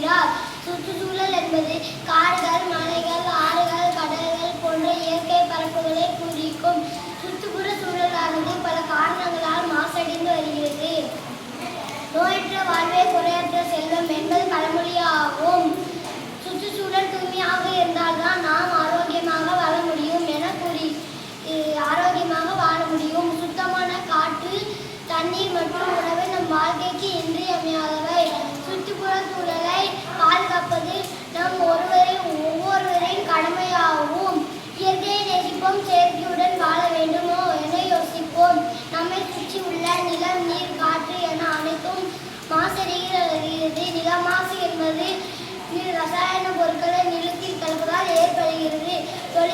கூறுகிறார் சுற்றுச்சூழல் என்பது காடுகள் மலைகள்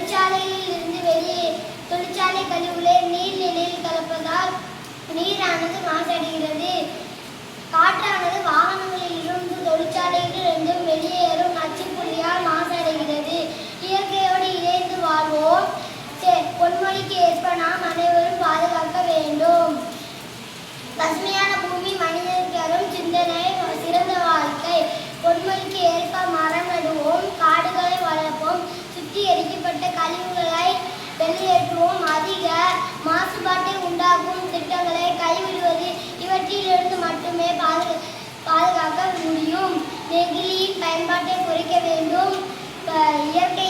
தொழிற்சாலையில் இருந்து வெளியே தொழிற்சாலை கழிவுகளை நீர்நிலையில் கலப்பதால் நீரானது மாசடைகிறது. காற்றானது வாகனங்களிலிருந்து தொழிற்சாலைகளிலிருந்தும் வெளியேறும் நச்சுப்பொழியால் மாசடைகிறது. Ayer que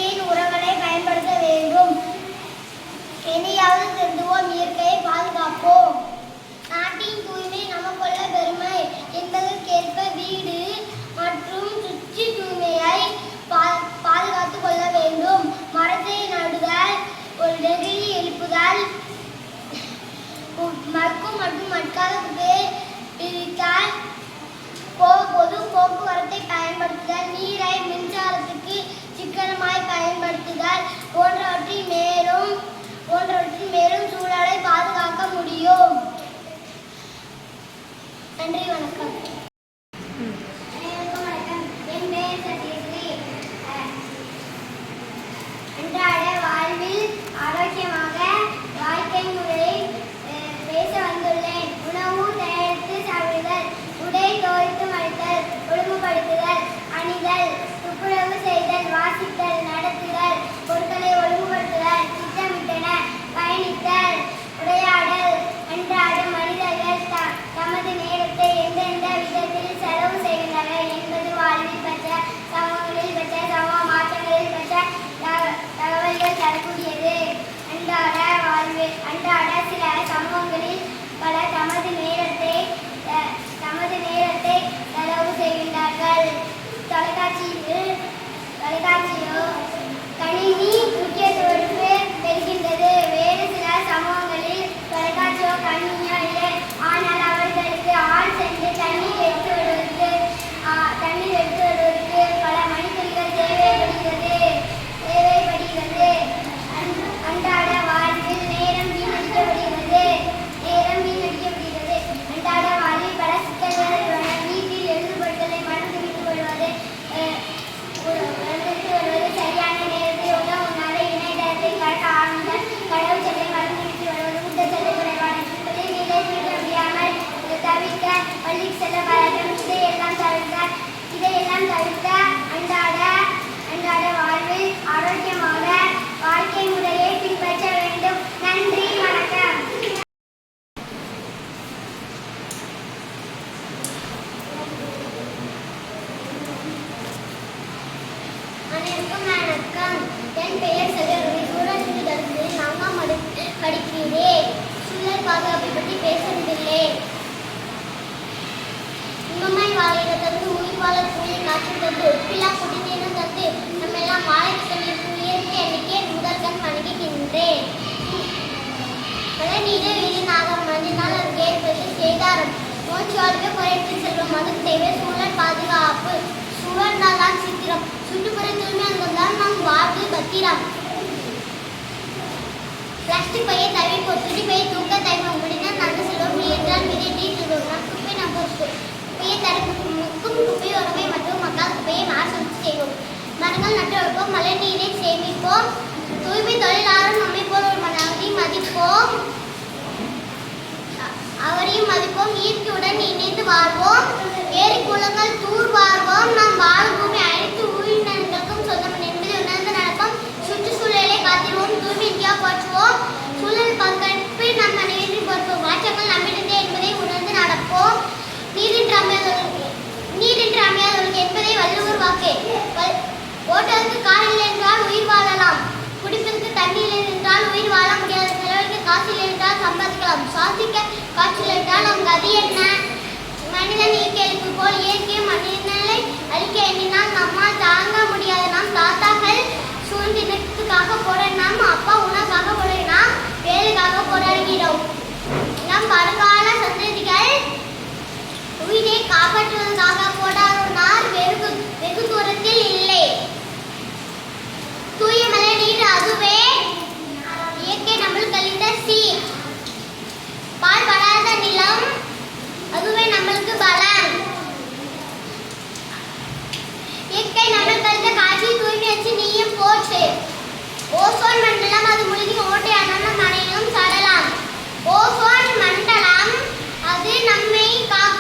போன்றவற்றின் மேலும் போன்றவற்றின் மேலும் சூழலை பாதுகாக்க முடியும். நன்றி வணக்கம். அனைவருக்கும் வணக்கம் என் பெயர் முதல் கண் வணங்குகின்றேன். நீரே வீணாக மனிதனால் அவர் கேட்பது செய்தாரம் மூச்சு வாழ்க்கை சூழல் பாதுகாப்பு. உணர்ந்தால்தான் சித்திரம் சுற்றுப்புற தூய்மையானதால் நம் வாழ்வு பத்திரம் பிளாஸ்டிக் பையை தவிர்ப்போம் துணிப்பையை தூக்க தவிர்ப்போம் அவரையும் மதிப்போம் இயற்கையுடன் இணைந்து வாழ்வோம். ஏரி குளங்கள் தூர் வாழ்வோம் நம் வாழ்வுமே சம்பாதிக்கலாம். சுவாசிக்க காற்றிலிட்டால் அங்கு அது என்ன? மனிதன் இயற்கைக்கு போல் இயற்கை மனிதனை அழிக்க எண்ணினால் நம்மால் தாங்க முடியாது. நாம் தாத்தாக்கள் சுதந்திரத்துக்காக போராடினோம் அப்பா உணவுக்காக போராடினோம் வேலைக்காக போராடுகிறோம். நம் வருங்கால சந்ததிகள் உயிரை காப்பாற்றுவது கோச்சு ஓசோன் மண்டலம் அது முழுகி ஓட்டையானால் நம் அனைவரும் சாடலாம் ஓசோன் மண்டலம் அது நம்மை காக்கும்